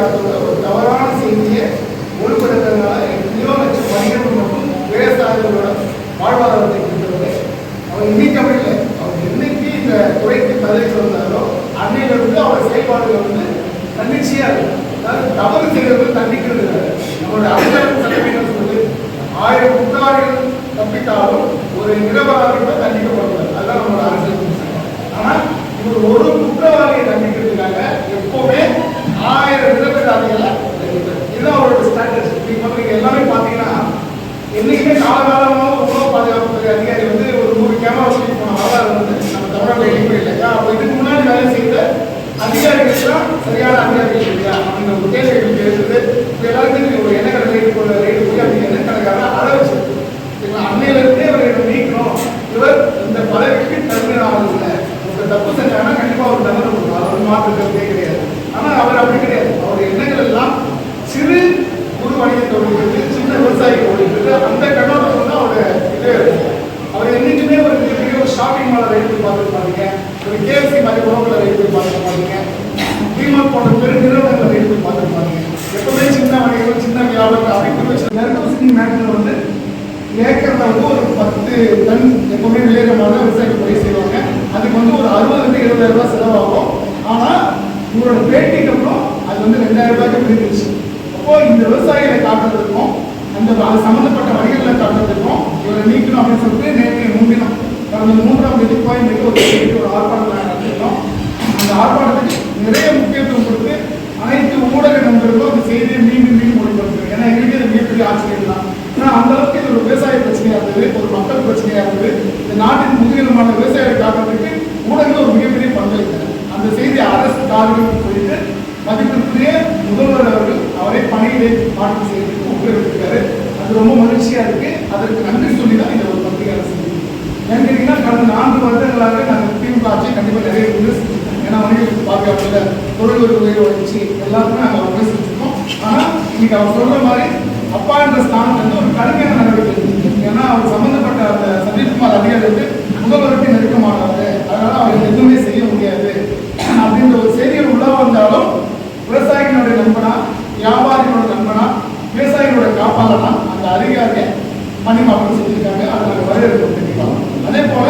ஒரு தவறான செய்தியை ஒளிபரப்புறதுனால எத்தனையோ லட்சம் வணிகர்கள் மற்றும் விவசாயிகளோட வாழ்வாதாரத்தை கொடுத்தவர் அவர் இன்னைக்கு அப்படி அவர் என்னைக்கு இந்த துறைக்கு பதவிக்கு வந்தாரோ அன்னையிலிருந்து அவர் செயல்பாடுகள் வந்து தன்னிச்சையா இருக்கு அதாவது தவறு செய்யறது தண்டிக்கிறது இல்லை நம்மளோட அதிகாரம் சட்டமீறல் சொல்லுது ஆயிரம் குற்றவாளிகள் தப்பித்தாலும் ஒரு நிரபராதி கூட தண்டிக்கப்படுவார் அதுதான் நம்மளோட அரசியல் சட்டம். ஆனா இவர் ஒரு குற்றவாளியை தண்டிக்கிறதுக்காக எப்பவுமே ஆயிரம் நிரபராதிகளை தண்டிப்பார் இதுதான் அவரோட ஸ்டாண்டர்ட் இப்போ நீங்க எல்லாமே பாத்தீங்கன்னா என்னைக்குமே காலகாலமாக உணவு பாதுகாப்பு துறை அதிகாரி வந்து ஒரு நூறு கேமரா வச்சுட்டு போன வரலாறு வந்து நம்ம தமிழ்நாட்டில் எங்கேயுமே இல்லை ஏன் அப்போ இதுக்கு முன்னாடி வேலை செய்த அதிகாரிகள் தான் சரியான அதிகாரிகள் இல்லையா அப்படின்ற ஒரு கேள்வி எழுதுது இப்போ எல்லாருக்கும் ஒரு எண்ணெய் ரேட்டு போல ரேட்டு போய் அந்த எண்ணெய் கணக்காக அள வச்சு அன்னையில இருந்தே அவரை நீக்கணும் இவர் இந்த பதவிக்கு தகுதி ஆகல ஒரு தப்பு செஞ்சாங்கன்னா கண்டிப்பா ஒரு தண்டனை கொடுக்கும் அது ஒரு மாற்று கருத்தே கிடையாது ஆனா அவர் அப்படி கிடையாது அவருடைய எண்ணங்கள் எல்லாம் சிறு குறு வணிக தொழில்களுக்கு சின்ன விவசாய தொழில்களுக்கு அந்த கண்ணோட்டத்தில் தான் அவருடைய இதே இருக்கும் அவர் என்னைக்குமே ஒரு மிகப்பெரிய ஒரு ஷாப்பிங் மாலை ரைட் போய் பார்த்துருப்பாங்க ஒரு கேஎஃப்சி மாதிரி உணவுகளை ரைட் போய் பார்த்துருப்பாங்க டிமார்ட் போன்ற பெரு நிறுவனங்களை ரைட் போய் பார்த்துருப்பாங்க எப்பவுமே சின்ன வணிகம் சின்ன வியாபாரம் அப்படின்னு வச்சு நெருக்கி மேட்டில் வந்து ஏக்கர்ல வந்து ஒரு பத்து டன் எப்பவுமே மாதிரி விவசாயிகள் பயிர் செய்வாங்க. அதுக்கு வந்து ஒரு அறுபதுலேருந்து எழுபதாயிரம் ரூபாய் செலவாகும். ஆனா இவரோட பேட்டிக்கு அப்புறம் அது வந்து ரெண்டாயிரம் ரூபாய்க்கு விழுந்துச்சு அப்போ இந்த விவசாயிகளை காட்டுறதுக்கும் அந்த அது சம்மந்தப்பட்ட வணிகர்களை காட்டுறதுக்கும் இவரை நீக்கணும் அப்படின்னு சொல்லிட்டு நேற்று முன்தினம் கடந்த மூன்றாம் தேதி கோயம்பேடு ஒரு ஒரு ஆர்ப்பாட்டம் நடத்திருக்கோம் அந்த ஆர்ப்பாட்டத்துக்கு நிறைய முக்கியத்துவம் கொடுத்து அனைத்து ஊடக நண்பர்களும் அந்த செய்தியை மீண்டும் மீண்டும் ஒளிபரப்புங்க ஏன்னா எங்களுக்கு இது மிகப்பெரிய ஆச்சரியம் தான் ஏன்னா அந்த அளவுக்கு இது ஒரு விவசாய பிரச்சனையா இருந்தது ஒரு மக்கள் பிரச்சனையா இருந்தது இந்த நாட்டின் விவசாயிகள் விவசாயிகளை காட்டுறதுக்கு ஊடகங்கள் ஒரு மிகப்பெரிய பங்களித்தனர் அந்த செய்தி அரசு காரணம் போயிட்டு மதிப்பிற்குரிய முதல்வர் அவர்கள் அவரை பணியிலே மாற்றம் செய்யறதுக்கு உத்தரவிட்டிருக்காரு. அது ரொம்ப மகிழ்ச்சியா இருக்கு. அதற்கு நன்றி சொல்லி தான் இந்த ஒரு பத்திரிகை அரசு ஏன்னு கேட்டீங்கன்னா கடந்த நான்கு வருடங்களாக நாங்கள் திமுக ஆட்சியை கண்டிப்பாக நிறைய விமர்சிச்சிருக்கோம் ஏன்னா வணிகத்துக்கு பாதுகாப்புல பொருள் ஒரு உயர் வளர்ச்சி எல்லாருமே நாங்கள் விமர்சிச்சிருக்கோம் ஆனால் இன்னைக்கு அவர் சொல்ற மாதிரி அப்பா என்ற ஸ்தானம் வந்து ஒரு கடுமையான நடவடிக்கை ஏன்னா அவர் சம்பந்தப்பட்ட அந்த சதீஷ்குமார் அதிகாரி வந்து முதல்வருக்கு நெருக்கமானவர். அதனால அவர் எதுவுமே செய்ய முடியாது. அப்படின்ற ஒரு செய்திகள் உள்ள வந்தாலும் விவசாயிகளுடைய நண்பனா வியாபாரிகளோட நண்பனா விவசாயிகளோட காப்பாளனா அந்த அதிகாரியை பணி மாற்றம் செஞ்சிருக்காங்க. அதை நாங்கள் வரவேற்கிறோம் கண்டிப்பாக அதே போல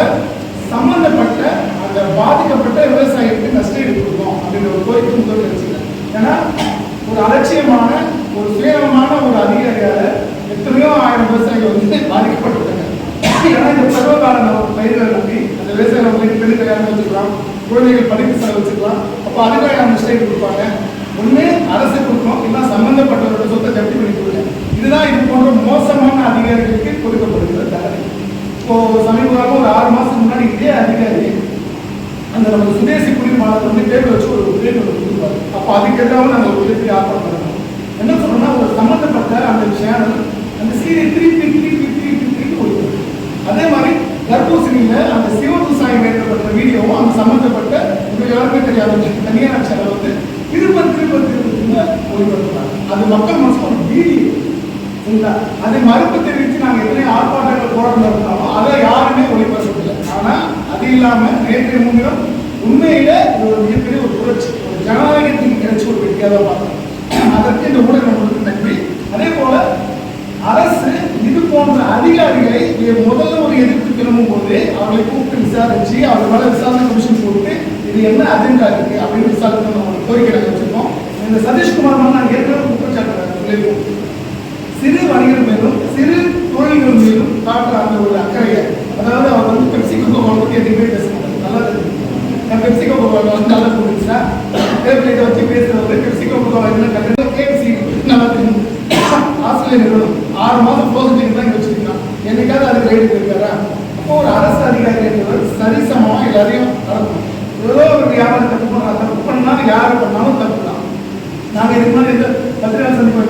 சம்பந்தப்பட்ட அந்த பாதிக்கப்பட்ட விவசாயிகளுக்கு நஷ்டஈடு கொடுக்கும் அப்படின்ற ஒரு கோரிக்கை முதல் வச்சுக்கிறேன் ஏன்னா ஒரு அலட்சியமான ஒரு சுயமான ஒரு அதிகாரியால எத்தனையோ ஆயிரம் விவசாயிகள் வந்து பாதிக்கப்பட்டிருக்காங்க ஏன்னா இந்த பருவகால நம்ம பயிர்களை நம்பி அந்த விவசாயம் நம்ம பெரிய கல்யாணம் வச்சுக்கலாம் குழந்தைகள் படிப்பு செலவு வச்சுக்கலாம். அப்போ அதுக்காக அவங்க நஷ்டஈடு கொடுப்பாங்க. ஒண்ணு அரசு கொடுக்கணும் இல்லை சம்மந்தப்பட்டவரோட சொத்தை ஜப்தி பண்ணி கொடுங்க. இதுதான் இது போன்ற மோசமான அதிகாரிகளுக்கு கொடுக்கப்படுகிற தண்டனை. இப்போ சமீபமாக ஒரு ஆறு மாதத்துக்கு முன்னாடி இதே அதிகாரி அந்த நம்ம சுதேசி குடிமகனுக்கு வந்து பேர் வச்சு ஒரு உதவி ஒன்று கொடுப்பாரு. அப்போ அதுக்கெல்லாம் நாங்கள் ஒரு உதவி ஆர்ப்பாட்டம் பண்ணணும் என்ன சொல்றோம்னா ஒரு சம்மந்தப்பட்ட அந்த சேனல் அந்த சீரை திருப்பி திருப்பி திருப்பி திருப்பி கொடுக்கும். அதே மாதிரி தர்பூசணியில அந்த சிவப்பு சாயம் ஏற்றப்பட்ட வீடியோவும் அந்த சம்பந்தப்பட்ட இப்போ யாருமே தெரியாத தனியார் சேனல் வந்து திரும்ப திரும்ப திரும்ப ஒளிபரப்புறாங்க அது மக்கள் மனசுல ஒரு வீடியோ சரிங்களா? அதை மறுப்பு தெரிவித்து நாங்கள் எத்தனை ஆர்ப்பாட்டங்கள் போராட்டம் இருந்தாலும் அதை யாருமே ஒளிபரப்பதில்லை. ஆனா அது இல்லாம நேற்றைய முன்னிலும் உண்மையில இது ஒரு மிகப்பெரிய ஒரு புரட்சி. ஒரு ஜனநாயகத்துக்கு கிடைச்ச ஒரு வெற்றியாக தான் பார்க்கிறேன் அதற்கு இந்த ஊடகம் நம்மளுக்கு நன்றி அதே போல அரசு இது போன்ற அதிகாரிகளை முதல்ல ஒரு எதிர்ப்பு கிளம்பும் போது அவளை கூப்பிட்டு விசாரிச்சு அவர் மேல விசாரணை கமிஷன் போட்டு இது என்ன அஜெண்டா இருக்கு? அப்படின்னு விசாரித்து நம்ம ஒரு கோரிக்கை நாங்கள் வச்சிருக்கோம். இந்த சதீஷ்குமார் மேல நாங்கள் ஏற்கனவே குற்றச்சாட்டு சிறு வணிகர் மேலும் சிறு தொழில்கள் மேலும் காட்டுற அந்த ஒரு அக்கறையை அதாவது அவர் வந்து பெப்சிகோ கோகோ பற்றி எதுவுமே பேச மாட்டாங்க நல்லா நான் பெப்சிகோ கோகோ வந்து நல்லா புரிஞ்சுச்சா டேபிள் இதை வச்சு பேசுறவர் பெப்சிகோ கோகோ என்ன கண்டிப்பா கேஎஃப்சி நல்லா தெரியும். ஆஸ்திரேலிய நிறுவனம் ஆறு மாதம் ப்ரோசஸிங் தான் இங்க வச்சிருக்கான் என்னைக்காவது அதுக்கு ரைடு போயிருக்காரா அப்போ ஒரு அரசு அதிகாரி என்பவர் சரிசமமா எல்லாரையும் நடக்கும் ஏதோ ஒரு வியாபாரம் தப்பு பண்ணா தப்பு பண்ணா யாரை பண்ணாலும் தப்பு தான். நாங்க இதுக்கு மாதிரி இந்த பத்திரிகா சந்திப்பு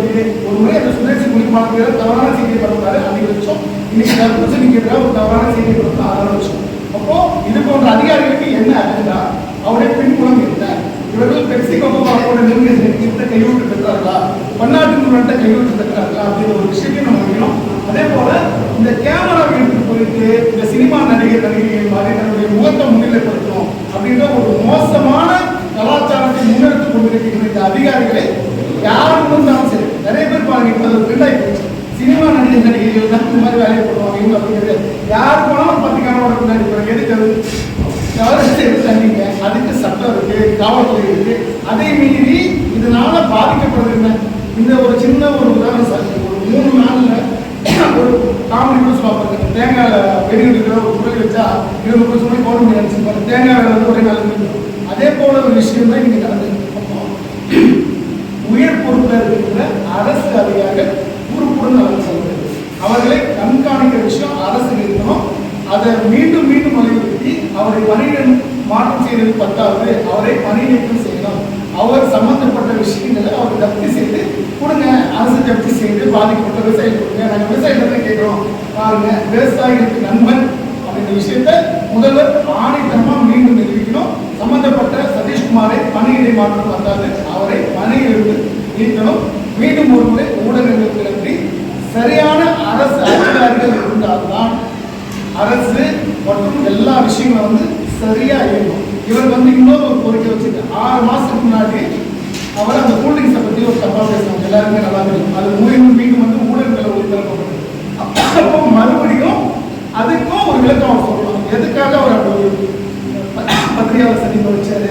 ஒரு முறை அந்த சுதேசி குடிப்பாளர்கள் தவறான செய்தியை பரப்புறாரு. அன்னைக்கு வச்சோம். இன்னைக்கு தர்பூசணிக்கு எதிராக ஒரு தவறான செய்தியை பரப்பு ஆரம்பிச்சோம். வச்சோம் அப்போ இது போன்ற அதிகாரிகளுக்கு என்ன அஜெண்டா அவருடைய பின்புலம் என்ன? இவர்கள் பெப்சி கோகோவாவோட நிர்ணயத்தை கைவிட்டு பெற்றார்களா? பன்னாட்டு நிறுவனத்தை கைவிட்டு பெற்றார்களா? அப்படிங்கிற ஒரு விஷயத்தையும் நம்ம வைக்கணும் அதே போல இந்த கேமரா வீழ்ப்பு குறித்து இந்த சினிமா நடிகர் நடிகை மாதிரி தன்னுடைய முகத்தை முன்னிலைப்படுத்தும் அப்படின்ற ஒரு மோசமான கலாச்சாரத்தை முன்னெடுத்து கொண்டிருக்கின்ற இந்த அதிகாரிகளை யாரும் இருந்தாலும் சரி நிறைய பேர் பாருங்க இப்போ அது சினிமா நடிகர் நடிகை தான் இந்த மாதிரி வேலையை பண்ணுவாங்க இவங்க அப்படிங்கிறது யார் போனாலும் பத்து கேமரா முன்னாடி போகிறாங்க எதுக்கு அது? கவர்ச்சி அதுக்கு சட்டம் இருக்கு காவல்துறை இருக்கு. அதை மீறி இதனால என்ன? இந்த ஒரு சின்ன ஒரு உதாரணம் சார் ஒரு மூணு நாளில் ஒரு காமெடி கூட சொல்லுவாங்க தேங்காய் வெடி எடுக்கிற ஒரு பொருள் வச்சா இருபது வருஷம் சொல்லி போட முடியாது. தேங்காய் வந்து ஒரே நாள் அதே போல ஒரு விஷயம் தான் இங்க நடந்து உயர் பொறுப்பில் இருக்கிற அரசு அதிகாரிகள் பொறுப்புடன் நடந்து செல்வது அவர்களை கண்காணிக்கிற விஷயம் அரசு இருக்கணும். அதை மீண்டும் மீண்டும் வலியுறுத்தி அவரை பணியிடம் மாற்றம் செய்தது பத்தாவது அவரை பணி நீக்கம் அவர் சம்பந்தப்பட்ட விஷயங்களை அவர் ஜப்தி செய்து கொடுங்க அரசு ஜப்தி செய்து பாதிக்கப்பட்ட விவசாயி கொடுங்க நாங்கள் விவசாயிகள் கேட்குறோம். பாருங்க விவசாயிகளுக்கு நண்பன் அப்படின்ற விஷயத்த முதல்வர் ஆணைத்தனமாக மீண்டும் நிரூபிக்கணும் சம்பந்தப்பட்ட சதீஷ்குமாரை பணியிடை மாற்றம் வந்தாது அவரை பணியிலிருந்து நீக்கணும் மீண்டும் ஒரு முறை ஊடகங்களுக்கு நன்றி சரியான அரசு அதிகாரிகள் இருந்தால்தான் அரசு மற்றும் எல்லா விஷயங்களும் வந்து சரியா இயங்கும். இவர் வந்து இன்னொரு ஒரு கோரிக்கை வச்சுட்டு ஆறு மாசத்துக்கு முன்னாடி அவர் அந்த கூல்ட்ரிங்ஸை பத்தி ஒரு தப்பா பேசுவாங்க எல்லாருமே நல்லா தெரியும். அது மூலியமும் மீண்டும் வந்து ஊழல்கள் ஒளிபரப்பப்பட்டது அப்போ மறுபடியும் அதுக்கும் ஒரு விளக்கம் அவர் சொல்லலாம் எதுக்காக அவர் அப்படி பத்திரிகையாளர் சந்திப்பு வச்சாரு?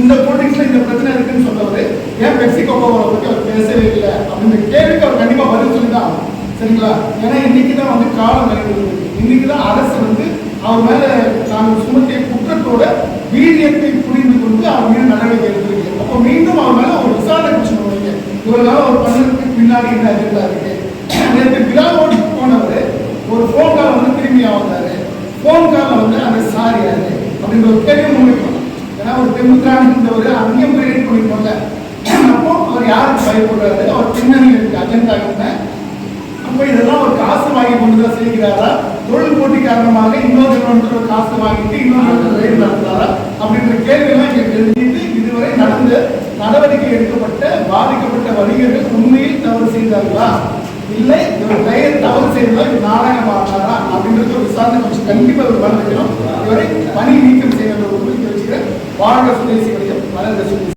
இந்த கூல்ட்ரிங்க்ஸ்ல இந்த பிரச்சனை இருக்குன்னு சொன்னவர் ஏன் பெப்சி கோகோவை பத்தி அவர் பேசவே இல்லை? அப்படின்ற கேள்விக்கு அவர் கண்டிப்பா பதில் சொல்லி தான் சரிங்களா? ஏன்னா இன்னைக்கு தான் வந்து காலம் நிறைவு இன்னைக்கு தான் அரசு வந்து அவர் மேல நாங்கள் சுமத்திய குற்றத்தோட வீரியத்தை புரிந்து கொண்டு அவர் மீது நடவடிக்கை எடுத்திருக்கு அப்போ மீண்டும் அவர் மேல ஒரு விசாரணை குற்றம் ஒரு இவர்களால் அவர் பண்ணதுக்கு பின்னாடி என்ன அஜெண்டா இருக்கு நேற்று விழாவோடு போனவர் ஒரு ஃபோன் கால் வந்து திரும்பி வந்தாரு ஃபோன் கால் வந்து அந்த சாரி யாரு? அப்படின்ற ஒரு கேள்வி முன்வைக்கணும் ஏன்னா ஒரு தெமுத்ரானின்றவர் அங்கேயும் போய் ரேட் பண்ணிருக்கோம்ல அப்போ அவர் யாருக்கு பயப்படுறாரு? அவர் பின்னணி இருக்கு அஜெண்டா என்ன அப்போ இதெல்லாம் ஒரு காசு வாங்கி கொண்டு தான் செய்கிறாரா? தொழில் போட்டி காரணமாக இன்னொரு காசு வாங்கிட்டு இன்னொரு ரயில் நடத்துறாரா? அப்படின்ற கேள்வியெல்லாம் இங்கே தெரிஞ்சுட்டு இதுவரை நடந்த நடவடிக்கை எடுக்கப்பட்ட பாதிக்கப்பட்ட வணிகர்கள் உண்மையில் தவறு செய்தார்களா? இல்லை இவர் பெயர் தவறு செய்ததால் இவர் நாடகமானாரா அப்படின்றது ஒரு விசாரணை கொஞ்சம் கண்டிப்பாக இவர் வளர்க்கணும் இவரை பணி நீக்கம் செய்ய ஒரு உறுதி வச்சுக்கிறேன் வாழ்க சுதேசி வழியம் வளர்ந்த